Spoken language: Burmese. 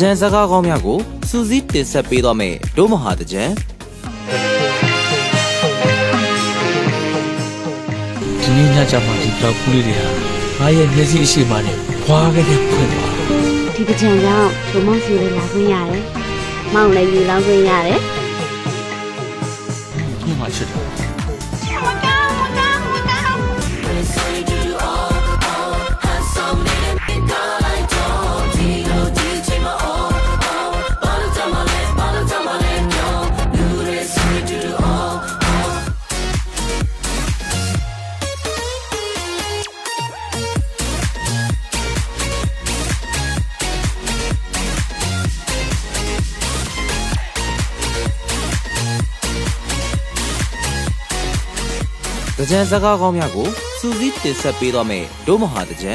ကြံစကားကောင်းများကိုစူးစီးတင်ဆက်ပေးတော့မယ်ဒို့မဟာတကြံဒီနေ့ညချမှာဒီတော့ဖူးလေးတွေဟာငါရဲ့မျက်စိအရှိမနဲ့ဖွာခဲ့တဲ့ဖွင့်သွားဒီပကြံကြောင့်ဂျုံမောင်စီလေးလာခွင့်ရတယ်။မောင်လည်းယူလောင်းခွင့်ရတယ်ညမှာချစ်တယ် ကြံစကားကောင်းများကိုစူးစီးတင်ဆက်ပေးတော့မယ်ဒို့မဟာတကြံ